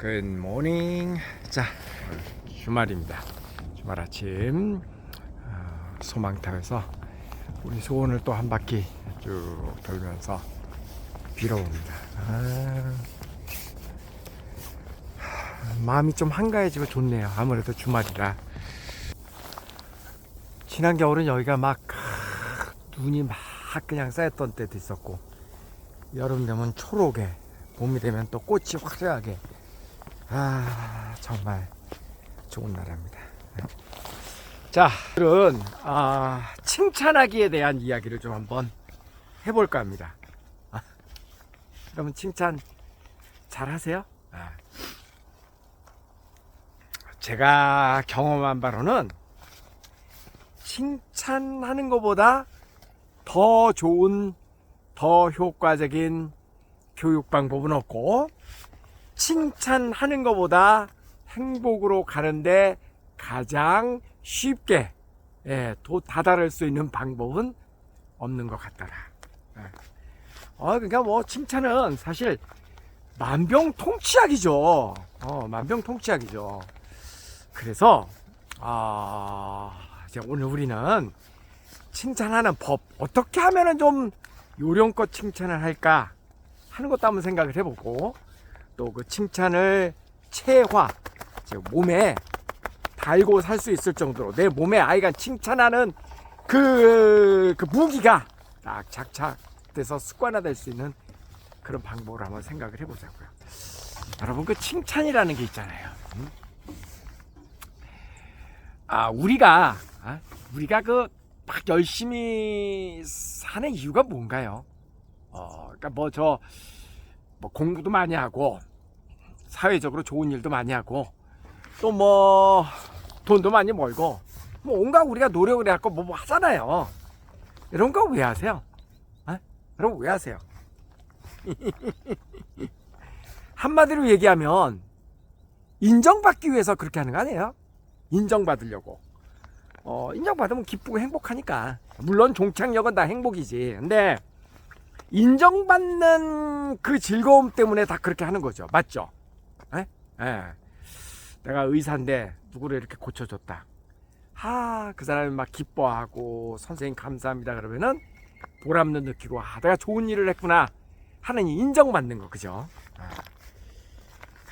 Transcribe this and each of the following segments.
굿모닝 자 주말입니다. 주말 아침 어, 소망탑에서 우리 소원을 또 한 바퀴 쭉 돌면서 빌어옵니다. 아, 하, 마음이 좀 한가해지고 좋네요. 아무래도 주말이라. 지난 겨울은 여기가 막 크, 눈이 막 그냥 쌓였던 때도 있었고 여름 되면 초록에 봄이 되면 또 꽃이 화려하게 아 정말 좋은 나라입니다. 자, 오늘은 아, 칭찬하기에 대한 이야기를 좀 한번 해볼까 합니다. 아, 여러분 칭찬 잘 하세요? 아. 제가 경험한 바로는 칭찬하는 것보다 더 좋은, 더 효과적인 교육 방법은 없고 칭찬하는 것보다 행복으로 가는데 가장 쉽게 예, 도 다다를 수 있는 방법은 없는 것 같더라. 예. 어, 그러니까 뭐 칭찬은 사실 만병통치약이죠. 어, 만병통치약이죠. 그래서 아, 이제 오늘 우리는 칭찬하는 법 어떻게 하면은 좀 요령껏 칭찬을 할까 하는 것도 한번 생각을 해보고 또 그 칭찬을 체화 즉 몸에 달고 살 수 있을 정도로 내 몸에 아이가 칭찬하는 그, 그 무기가 딱 작착돼서 습관화될 수 있는 그런 방법을 한번 생각을 해보자고요. 여러분 그 칭찬이라는 게 있잖아요. 음? 아 우리가 아, 우리가 그 막 열심히 사는 이유가 뭔가요? 어, 그러니까 뭐저 뭐 공부도 많이 하고 사회적으로 좋은 일도 많이 하고 또 뭐 돈도 많이 벌고 뭐 온갖 우리가 노력을 해갖고 뭐, 뭐 하잖아요. 이런 거 왜 하세요? 아? 여러분 왜 하세요? 한마디로 얘기하면 인정받기 위해서 그렇게 하는 거 아니에요? 인정받으려고. 어, 인정받으면 기쁘고 행복하니까. 물론 종착역은 다 행복이지. 근데 인정받는 그 즐거움 때문에 다 그렇게 하는 거죠. 맞죠? 에? 예. 내가 의사인데 누구를 이렇게 고쳐줬다. 아, 그 사람이 막 기뻐하고 선생님 감사합니다 그러면은 보람도 느끼고 아, 내가 좋은 일을 했구나 하는 이 인정받는 거 그죠? 아,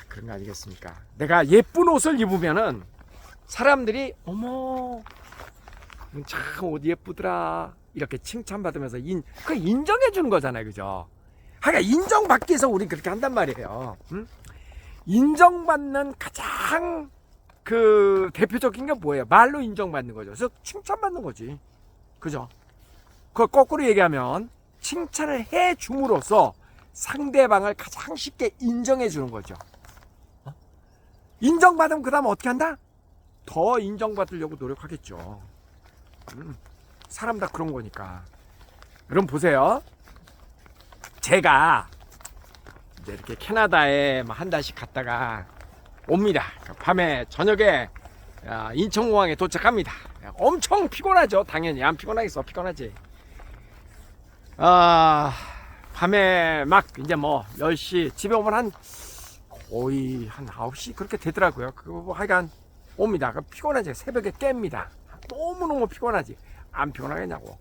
그런 거 아니겠습니까? 내가 예쁜 옷을 입으면은 사람들이 어머 참옷 예쁘더라 이렇게 칭찬받으면서 인, 그 인정해 주는 거잖아요 그죠? 하여간 인정받기 위해서 우리 그렇게 한단 말이에요 응? 인정받는 가장 그 대표적인 게 뭐예요? 말로 인정받는 거죠. 그래서 칭찬받는 거지. 그죠? 그걸 거꾸로 얘기하면 칭찬을 해 줌으로써 상대방을 가장 쉽게 인정해 주는 거죠. 어? 인정받으면 그 다음 어떻게 한다? 더 인정받으려고 노력하겠죠. 음, 사람 다 그런 거니까. 여러분 보세요. 제가 이제 이렇게 캐나다에 뭐한 달씩 갔다가 옵니다. 밤에 저녁에 아, 인천공항에 도착합니다. 엄청 피곤하죠. 당연히 안 피곤하겠어. 피곤하지. 아 밤에 막 이제 뭐 10시 집에 오면 한 거의 한 9시 그렇게 되더라고요. 그거 뭐 하여간 옵니다. 그 피곤하지. 새벽에 깹니다. 너무너무 피곤하지. 안 피곤하겠냐고.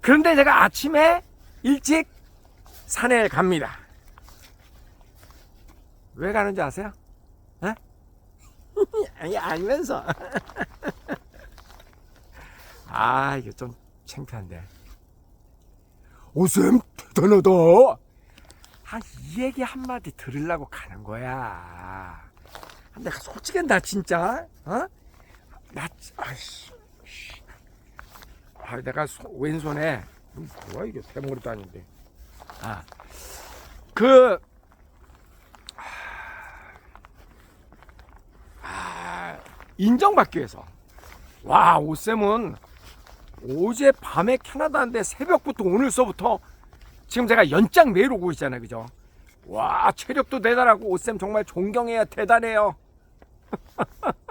그런데 제가 아침에 일찍 산에 갑니다. 왜 가는지 아세요? 에? 아니 알면서 아 이거 좀 창피한데 오쌤 대단하다 아 이 얘기 한마디 들으려고 가는 거야 내가 솔직히 나 진짜 어? 나 아이씨 아 내가 소- 왼손에 뭐야 이게 대머리도 아닌데 아 그 아, 인정받기 위해서. 와, 오쌤은 어제 밤에 캐나다인데 새벽부터 오늘서부터 지금 제가 연장 매일 오고 있잖아요. 그죠? 와, 체력도 대단하고 오쌤 정말 존경해요. 대단해요.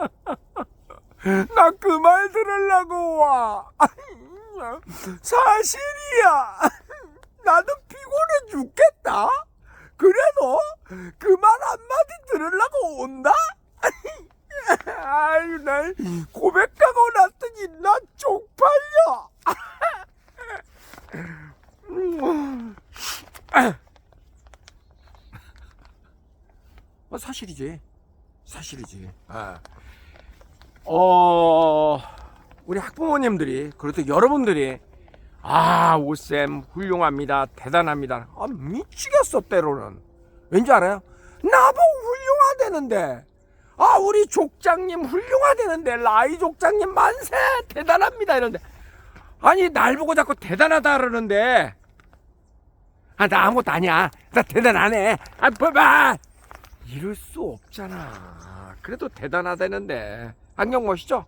나 그 말 들으려고 와. 사실이야. 나도 피곤해 죽겠다. 그래도 그 말 한마디 들으려고 온다? 아유, 날 고백하고 났더니 나 쪽팔려. 어, 사실이지. 사실이지. 아. 어, 우리 학부모님들이, 그래도 여러분들이, 아, 오쌤, 훌륭합니다. 대단합니다. 아, 미치겠어, 때로는. 왠지 알아요? 나보고 훌륭하다는데. 아, 우리 족장님 훌륭하다는데. 라이 족장님 만세! 대단합니다. 이런데. 아니, 날 보고 자꾸 대단하다 그러는데. 아, 나 아무것도 아니야. 나 대단하네. 아, 봐봐! 이럴 수 없잖아. 그래도 대단하다는데. 안경 멋있죠?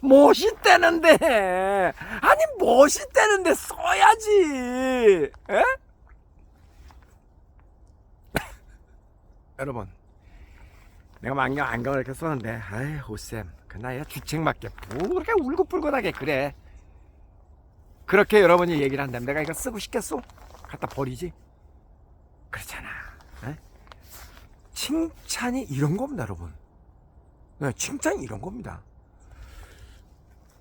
멋있다는데. 아니, 멋있다는데 써야지. 에? 여러분. 내가 뭐 안경, 안경을 이렇게 썼는데, 아이, 호쌤. 그 나이에 주책맞게 뭐 그렇게 울긋불긋하게 그래. 그렇게 여러분이 얘기를 한다면 내가 이거 쓰고 싶겠어? 갖다 버리지? 그렇잖아. 에? 칭찬이 이런 겁니다, 여러분. 네, 칭찬이 이런 겁니다.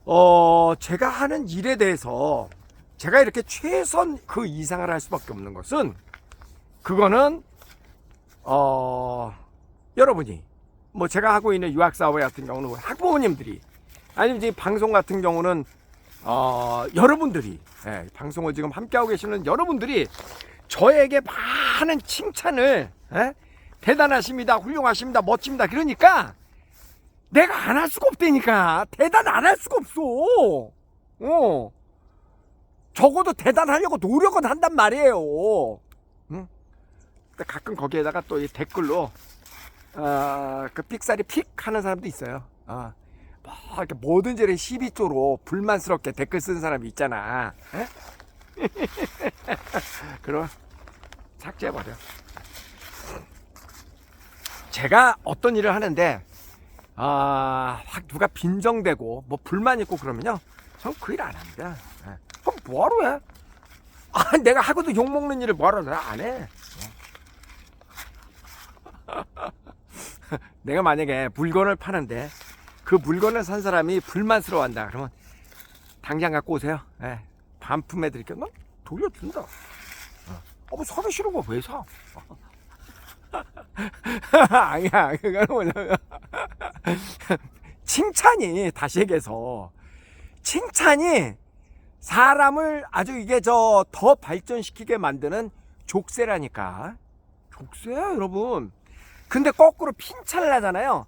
어, 제가 하는 일에 대해서 제가 이렇게 최선 그 이상을 할 수밖에 없는 것은 그거는 어, 여러분이 뭐 제가 하고 있는 유학 사회 같은 경우는 학부모님들이 아니면 이제 방송 같은 경우는 어, 여러분들이 예, 방송을 지금 함께하고 계시는 여러분들이 저에게 많은 칭찬을 예? 대단하십니다, 훌륭하십니다, 멋집니다. 그러니까 내가 안 할 수가 없다니까 대단 안 할 수가 없어. 어. 적어도 대단하려고 노력은 한단 말이에요. 응? 가끔 거기에다가 또 이 댓글로 어, 그 삑사리 픽 하는 사람도 있어요. 어. 뭐 이렇게 뭐든지 이렇게 시비조로 불만스럽게 댓글 쓰는 사람이 있잖아. 에? 그럼 삭제해버려. 제가 어떤 일을 하는데 아, 확 누가 빈정대고 뭐 불만 있고 그러면요. 전 그 일 안 합니다. 예. 그럼 뭐하러 해? 아, 내가 하고도 욕먹는 일을 뭐하러 해? 안 해. 내가 만약에 물건을 파는데 그 물건을 산 사람이 불만스러워한다. 그러면 당장 갖고 오세요. 예. 반품해 드릴게요. 난 돌려준다. 어, 뭐 사기 싫은 거 왜 사? 아니야, 그거는 뭐냐면 칭찬이 다시 얘기해서 칭찬이 사람을 아주 이게 저 더 발전시키게 만드는 족쇄라니까. 족쇄야 여러분. 근데 거꾸로 핀찬을 하잖아요.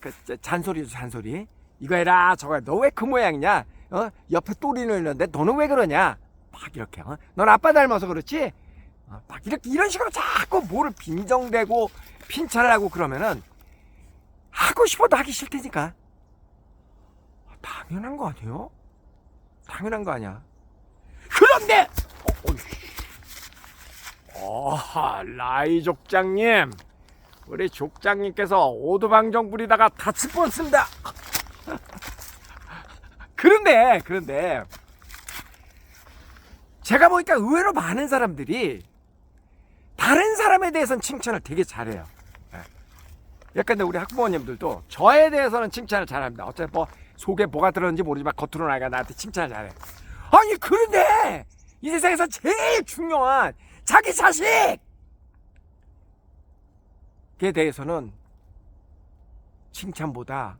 그 저, 잔소리죠 잔소리. 이거 해라 저거 너왜 그 모양이냐? 어? 옆에 또리는 있는데 너는 왜 그러냐? 막 이렇게 어? 넌 아빠 닮아서 그렇지? 어, 막 이렇게 이런 식으로 자꾸 뭐를 빈정대고 핀찬을 하고 그러면은 하고 싶어도 하기 싫다니까. 아, 당연한 거 아니에요? 당연한 거 아니야. 그런데 어, 어, 라이 족장님, 우리 족장님께서 오두방정 부리다가 다칠 뻔했습니다. 그런데 그런데 제가 보니까 의외로 많은 사람들이 사람에 대해서는 칭찬을 되게 잘해요. 약간 우리 학부모님들도 저에 대해서는 칭찬을 잘합니다. 어차피 뭐 속에 뭐가 들었는지 모르지만 겉으로 나가 나한테 칭찬을 잘해. 아니 그런데 이 세상에서 제일 중요한 자기 자식에 대해서는 칭찬보다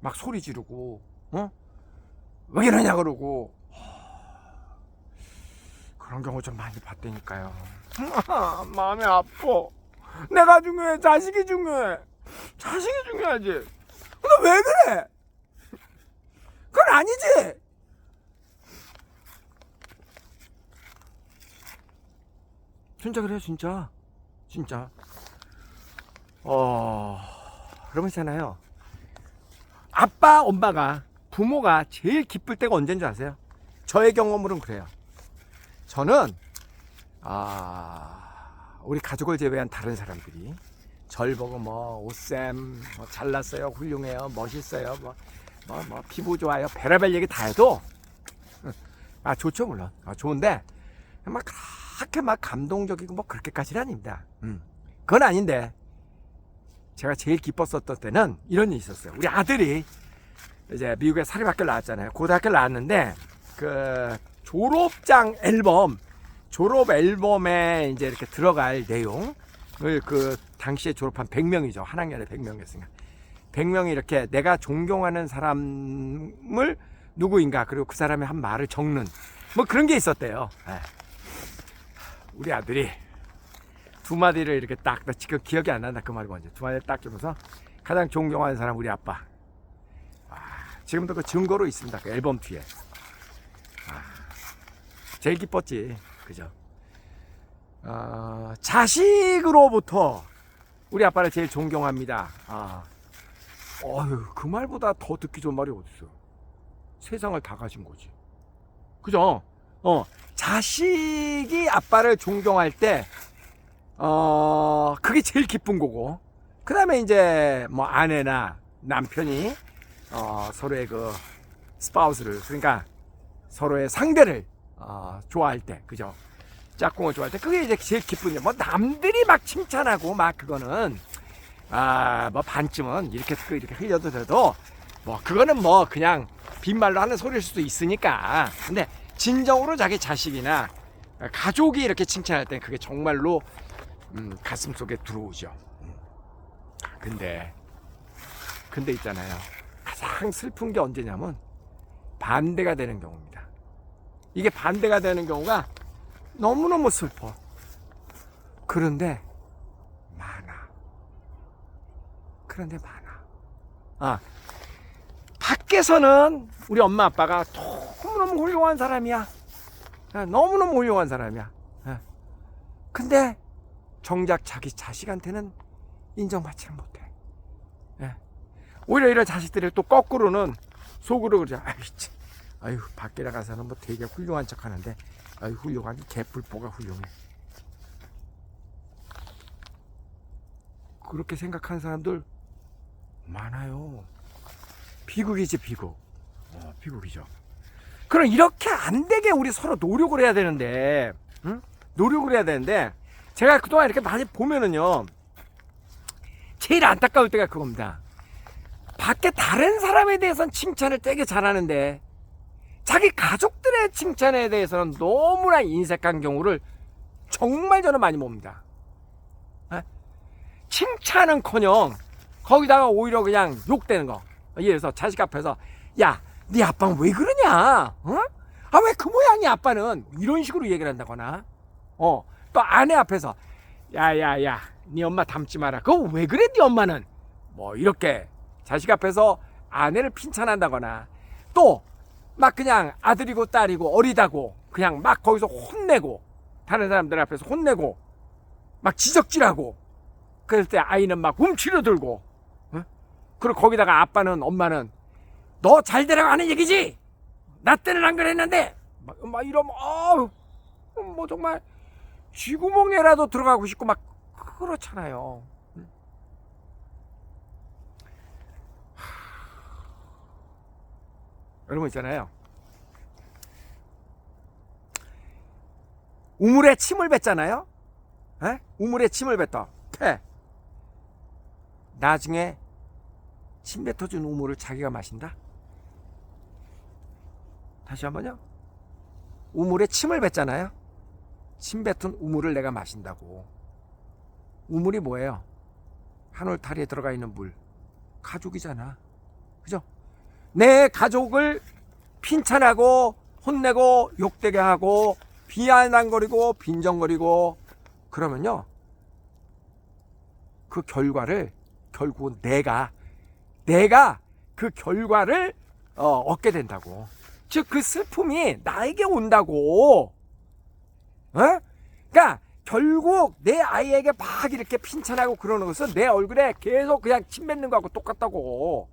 막 소리 지르고 어? 왜 이러냐 그러고 그런 경우 좀 많이 봤다니까요. 마음이 아파. 내가 중요해, 자식이 중요해. 자식이 중요하지. 근데 왜 그래? 그건 아니지. 진짜 그래요, 진짜. 진짜. 어, 여러분 있잖아요. 아빠, 엄마가, 부모가 제일 기쁠 때가 언제인 줄 아세요? 저의 경험으로는 그래요. 저는, 아, 우리 가족을 제외한 다른 사람들이 절 보고 뭐 옷샘 뭐 잘났어요 훌륭해요 멋있어요 뭐 뭐, 뭐, 피부 좋아요 별의별 얘기 다 해도 아 좋죠 물론 아, 좋은데 막 그렇게 막 감동적이고 뭐 그렇게까지는 아닙니다. 음. 그건 아닌데 제가 제일 기뻤었던 때는 이런 일이 있었어요. 우리 아들이 이제 미국에 사립학교 나왔잖아요. 고등학교 나왔는데 그 졸업장 앨범 졸업 앨범에 이제 이렇게 들어갈 내용을 그 당시에 졸업한 100명이죠. 한 학년에 100명이었으니까 100명이 이렇게 내가 존경하는 사람을 누구인가 그리고 그 사람의 한 말을 적는 뭐 그런 게 있었대요. 예. 우리 아들이 두 마디를 이렇게 딱, 나 지금 기억이 안 난다 그 말이 뭔지 두 마디를 딱 주면서 가장 존경하는 사람 우리 아빠. 아, 지금도 그 증거로 있습니다. 그 앨범 뒤에. 아, 제일 기뻤지, 그죠? 어, 자식으로부터 우리 아빠를 제일 존경합니다. 아, 어휴, 그 말보다 더 듣기 좋은 말이 어딨어? 세상을 다 가진 거지. 그죠? 어, 자식이 아빠를 존경할 때, 어, 그게 제일 기쁜 거고. 그 다음에 이제 뭐 아내나 남편이, 어, 서로의 그 스파우스를, 그러니까 서로의 상대를, 어, 좋아할 때, 그죠? 짝꿍을 좋아할 때, 그게 이제 제일 기쁜 일. 뭐 남들이 막 칭찬하고 막 그거는, 아, 뭐 반쯤은 이렇게, 이렇게 흘려도 돼도, 뭐 그거는 뭐 그냥 빈말로 하는 소리일 수도 있으니까. 근데 진정으로 자기 자식이나 가족이 이렇게 칭찬할 땐 그게 정말로 음, 가슴 속에 들어오죠. 음. 근데 근데 있잖아요. 가장 슬픈 게 언제냐면 반대가 되는 경우입니다. 이게 반대가 되는 경우가 너무너무 슬퍼. 그런데 많아. 그런데 많아. 아, 밖에서는 우리 엄마 아빠가 너무너무 훌륭한 사람이야. 아, 너무너무 훌륭한 사람이야. 아. 근데 정작 자기 자식한테는 인정받지를 못해. 예. 오히려 이런 자식들을 또 거꾸로는 속으로 그러죠. 아유, 참. 아유, 밖에 나가서는 뭐 되게 훌륭한 척 하는데, 아유, 훌륭한 개뿔보가 훌륭해. 그렇게 생각하는 사람들 많아요. 비극이지 비극. 어, 비극이죠. 그럼 이렇게 안 되게 우리 서로 노력을 해야 되는데, 응? 노력을 해야 되는데, 제가 그동안 이렇게 많이 보면은요, 제일 안타까울 때가 그겁니다. 밖에 다른 사람에 대해서는 칭찬을 되게 잘하는데, 자기 가족들의 칭찬에 대해서는 너무나 인색한 경우를 정말 저는 많이 봅니다. 에? 칭찬은 커녕, 거기다가 오히려 그냥 욕되는 거. 예를 들어서 자식 앞에서 야, 네 아빠는 왜 그러냐? 어? 아, 왜 그 모양이 아빠는? 이런 식으로 얘기를 한다거나. 어, 또 아내 앞에서 야, 야, 야, 네 엄마 닮지 마라. 그거 왜 그래, 네 엄마는? 뭐, 이렇게 자식 앞에서 아내를 핀찬한다거나 또 막 그냥 아들이고 딸이고 어리다고 그냥 막 거기서 혼내고 다른 사람들 앞에서 혼내고 막 지적질하고 그럴 때 아이는 막 움츠려 들고 그리고 거기다가 아빠는 엄마는 너 잘 되라고 하는 얘기지. 나 때는 안 그랬는데 막, 막 이러면 어우 뭐 정말 쥐구멍에라도 들어가고 싶고 막 그렇잖아요. 여러분 있잖아요. 우물에 침을 뱉잖아요. 에? 우물에 침을 뱉어. 패. 나중에 침 뱉어준 우물을 자기가 마신다? 다시 한번요. 우물에 침을 뱉잖아요. 침 뱉은 우물을 내가 마신다고. 우물이 뭐예요? 한올타리에 들어가 있는 물. 가족이잖아. 그죠? 내 가족을 핀찬하고 혼내고 욕되게 하고 비아냥거리고 빈정거리고 그러면요. 그 결과를 결국은 내가 내가 그 결과를 어, 얻게 된다고. 즉 그 슬픔이 나에게 온다고. 어? 그러니까 결국 내 아이에게 막 이렇게 핀찬하고 그러는 것은 내 얼굴에 계속 그냥 침 뱉는 거하고 똑같다고.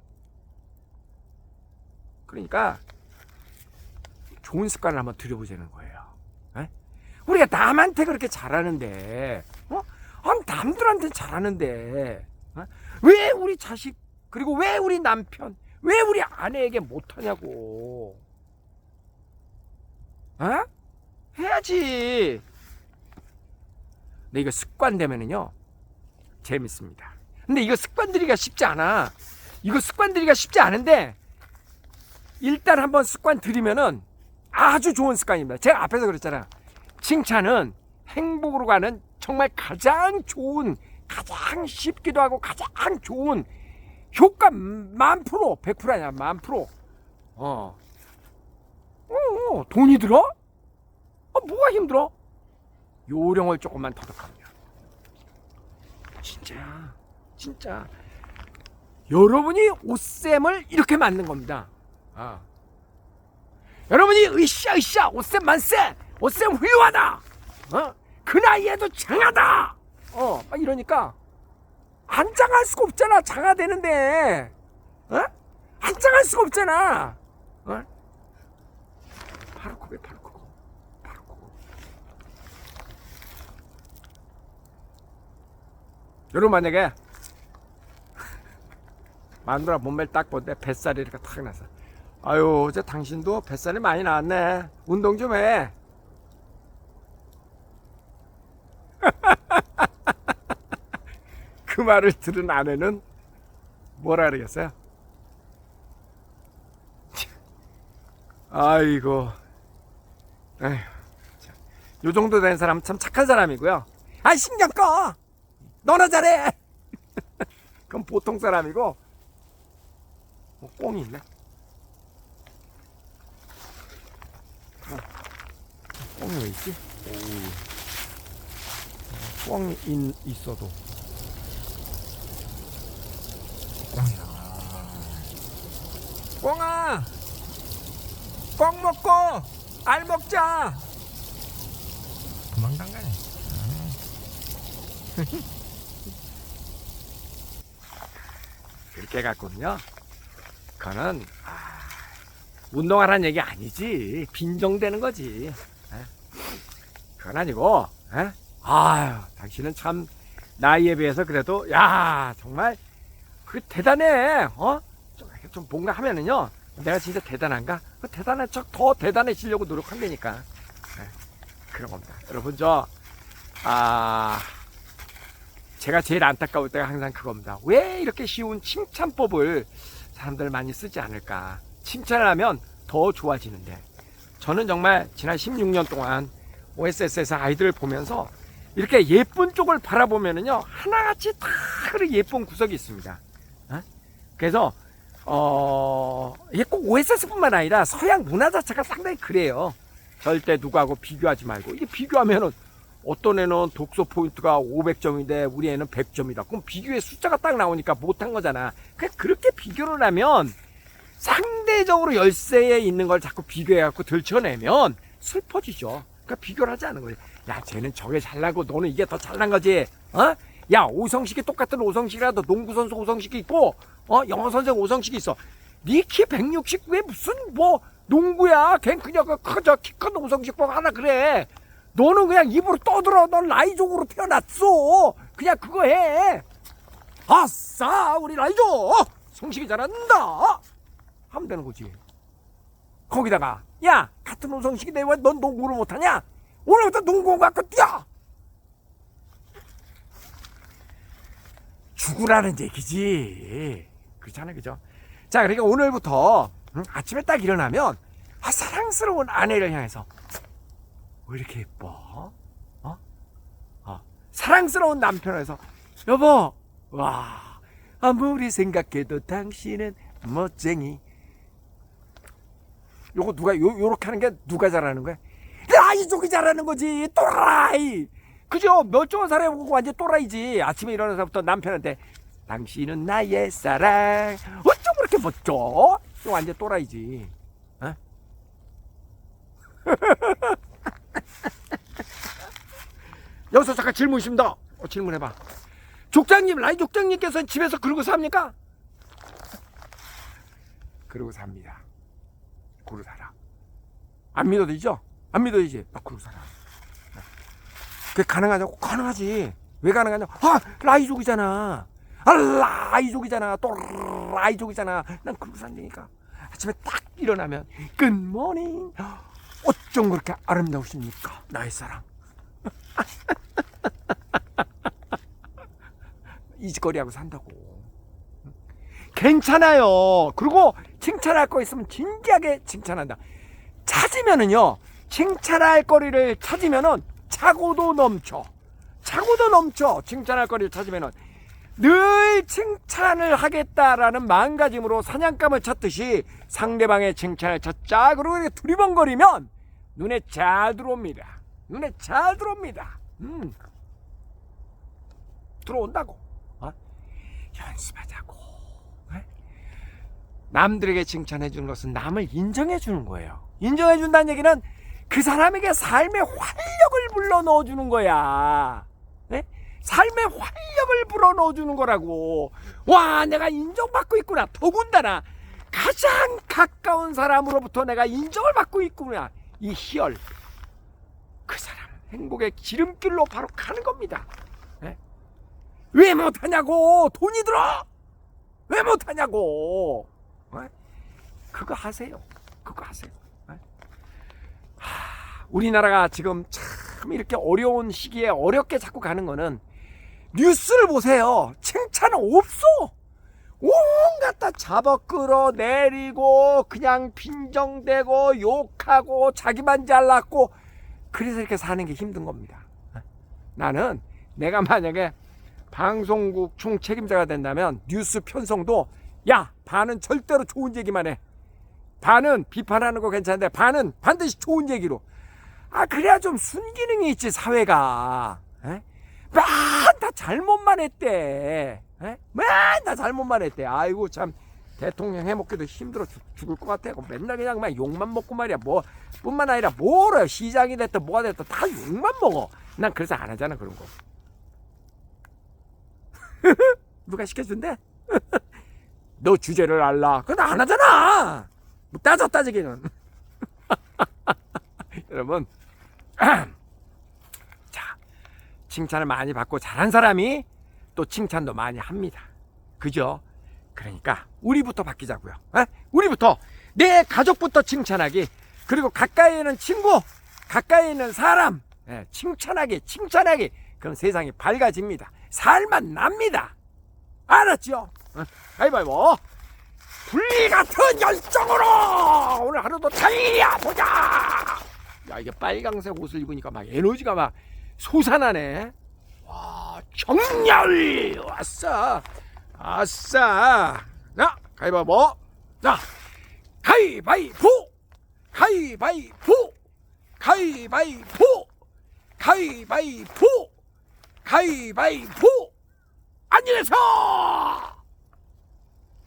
그러니까 좋은 습관을 한번 들여보자는 거예요. 에? 우리가 남한테 그렇게 잘하는데, 어? 아, 남들한테 잘하는데, 어? 왜 우리 자식 그리고 왜 우리 남편, 왜 우리 아내에게 못하냐고. 어? 해야지. 근데 이거 습관 되면은요 재밌습니다. 근데 이거 습관 들이기가 쉽지 않아. 이거 습관 들이기가 쉽지 않은데 일단 한번 습관 들이면은 아주 좋은 습관입니다. 제가 앞에서 그랬잖아요. 칭찬은 행복으로 가는 정말 가장 좋은, 가장 쉽기도 하고 가장 좋은 효과 만 프로, 100% 아니야, 만 프로. 어. 어, 어, 돈이 들어? 어, 뭐가 힘들어? 요령을 조금만 터득하면. 진짜야. 진짜. 여러분이 옷샘을 이렇게 만든 겁니다. 아. 여러분이 으쌰 으쌰 옷샘 만세 옷샘 훌륭하다 어? 그 나이에도 장하다 어, 막 이러니까 안 장할 수가 없잖아 장하되는데 어? 안 장할 수가 없잖아 어? 파르코베 파르코 파르코 여러분 만약에 마누라 몸매를 딱 보는데 뱃살이 이렇게 탁 나서 아유 어제 당신도 뱃살이 많이 나왔네. 운동 좀해. 그 말을 들은 아내는 뭐라 그러겠어요? 아이고. 에휴, 참. 요 정도 된 사람은 참 착한 사람이고요. 아 신경 꺼! 너나 잘해! 그건 보통 사람이고 뭐 꽁이 있네 꽁이 왜 있지? 오. 꽁이 인, 있어도. 꽁이야 꽁아! 꽁 먹고 알 먹자! 도망간 가네 그렇게 해갖고는요 그거는 아, 운동하라는 얘기 아니지. 빈정되는 거지. 에? 그건 아니고 에? 아유 당신은 참 나이에 비해서 그래도 야 정말 그 대단해 어? 좀, 좀 뭔가 하면은요 내가 진짜 대단한가? 그 대단한 척 더 대단해지려고 노력한다니까 에, 그런 겁니다 여러분 저 아, 제가 제일 안타까울 때가 항상 그겁니다. 왜 이렇게 쉬운 칭찬법을 사람들 많이 쓰지 않을까? 칭찬을 하면 더 좋아지는데. 저는 정말 지난 16년 동안 OSS에서 아이들을 보면서 이렇게 예쁜 쪽을 바라보면은요, 하나같이 다 그런 예쁜 구석이 있습니다. 어? 그래서, 어, 이게 꼭 OSS뿐만 아니라 서양 문화 자체가 상당히 그래요. 절대 누구하고 비교하지 말고. 이게 비교하면은 어떤 애는 독서 포인트가 500점인데 우리 애는 100점이다. 그럼 비교의 숫자가 딱 나오니까 못한 거잖아. 그냥 그렇게 비교를 하면 상대적으로 열세에 있는 걸 자꾸 비교해갖고 들춰내면 슬퍼지죠. 그러니까 비교를 하지 않은 거예요. 야, 쟤는 저게 잘나고 너는 이게 더 잘난 거지. 어? 야, 오성식이 똑같은 오성식이라도 농구 선수 오성식이 있고, 어? 영어 선생 오성식이 있어. 니키 169에 무슨 뭐 농구야. 걘 그냥 그 커져 키큰 오성식 보고 하나 그래. 너는 그냥 입으로 떠들어. 넌 라이족으로 태어났어. 그냥 그거 해. 아싸, 우리 라이족. 성식이 잘한다. 하면 되는 거지. 거기다가, 야, 같은 오성식이 내왜 넌 농구를 못하냐? 오늘부터 농구 갖고 뛰어! 죽으라는 얘기지. 그렇잖아, 그죠? 자, 그러니까 오늘부터 응? 아침에 딱 일어나면, 아, 사랑스러운 아내를 향해서, 왜 이렇게 예뻐? 어? 어. 사랑스러운 남편에서 여보, 와, 아무리 생각해도 당신은 멋쟁이. 요거 누가 요 요렇게 하는 게 누가 잘하는 거야? 라이족이 잘하는 거지. 또라이. 그죠? 멀쩡한 사람이 완전 또라이지. 아침에 일어나서부터 남편한테 당신은 나의 사랑. 어쩜 그렇게 멋져? 완전 또라이지. 어? 여기서 잠깐 질문 있습니다. 어, 질문해봐. 족장님, 라이 족장님께서는 집에서 그러고 삽니까? 그러고 삽니다. 그러고 살아. 안 믿어도 되죠? 안 믿어도? 나 그러고 살아. 그게 가능하냐고? 가능하지. 왜 가능하냐? 아, 라이족이잖아. 아, 라이족이잖아. 또 라이족이잖아. 난 그러고 산다니까. 아침에 딱 일어나면, 굿모닝. 어쩜 그렇게 아름다우십니까? 나의 사랑. 이 짓거리하고 산다고. 괜찮아요. 그리고 칭찬할 거 있으면 진지하게 칭찬한다. 찾으면은요, 칭찬할 거리를 찾으면은 차고도 넘쳐. 차고도 넘쳐. 칭찬할 거리를 찾으면은 늘 칭찬을 하겠다라는 마음가짐으로 사냥감을 찾듯이 상대방의 칭찬을 찾자. 이렇게 두리번거리면 눈에 잘 들어옵니다. 눈에 잘 들어옵니다. 음. 들어온다고. 어? 연습하자고. 네? 남들에게 칭찬해 주는 것은 남을 인정해 주는 거예요. 인정해 준다는 얘기는 그 사람에게 삶의 활력을 불러 넣어 주는 거야. 네? 삶의 활력을 불어 넣어 주는 거라고. 와, 내가 인정받고 있구나. 더군다나 가장 가까운 사람으로부터 내가 인정을 받고 있구나. 이 희열. 그 사람 행복의 지름길로 바로 가는 겁니다. 네? 왜 못하냐고 돈이 들어 왜 못하냐고 네? 그거 하세요. 그거 하세요. 네? 하, 우리나라가 지금 참 이렇게 어려운 시기에 어렵게 자꾸 가는 거는 뉴스를 보세요. 칭찬은 없어. 온갖 다 잡아 끌어 내리고 그냥 빈정대고 욕하고 자기만 잘났고 그래서 이렇게 사는 게 힘든 겁니다. 나는 내가 만약에 방송국 총 책임자가 된다면 뉴스 편성도 야 반은 절대로 좋은 얘기만 해. 반은 비판하는 거 괜찮은데 반은 반드시 좋은 얘기로. 아 그래야 좀 순기능이 있지 사회가. 맨다 잘못만 했대. 맨다 잘못만 했대. 아이고 참 대통령 해먹기도 힘들어 죽, 죽을 것 같아. 맨날 그냥 막 욕만 먹고 말이야. 뭐 뿐만 아니라 뭐래 시장이 됐든 뭐가 됐든 다 욕만 먹어. 난 그래서 안 하잖아 그런 거. 누가 시켜준대? 너 주제를 알라. 그건 안 하잖아. 뭐 따져 따지기는. 여러분, 자 칭찬을 많이 받고 잘한 사람이 또 칭찬도 많이 합니다. 그죠? 그러니까 우리부터 바뀌자고요. 에? 우리부터 내 가족부터 칭찬하기. 그리고 가까이 있는 친구, 가까이 있는 사람, 예, 칭찬하기, 칭찬하기. 그럼 세상이 밝아집니다. 살만 납니다. 알았죠? 어, 가위바위보. 불리 같은 열정으로 오늘 하루도 달려보자. 야 이게 빨강색 옷을 입으니까 막 에너지가 막 솟아나네. 와 정렬 왔어. 아싸. 자 가위바위보. 자 가위바위보. 가위바위보. 가위바위보. 가위바위보. 가위바위보. 안녕하세요.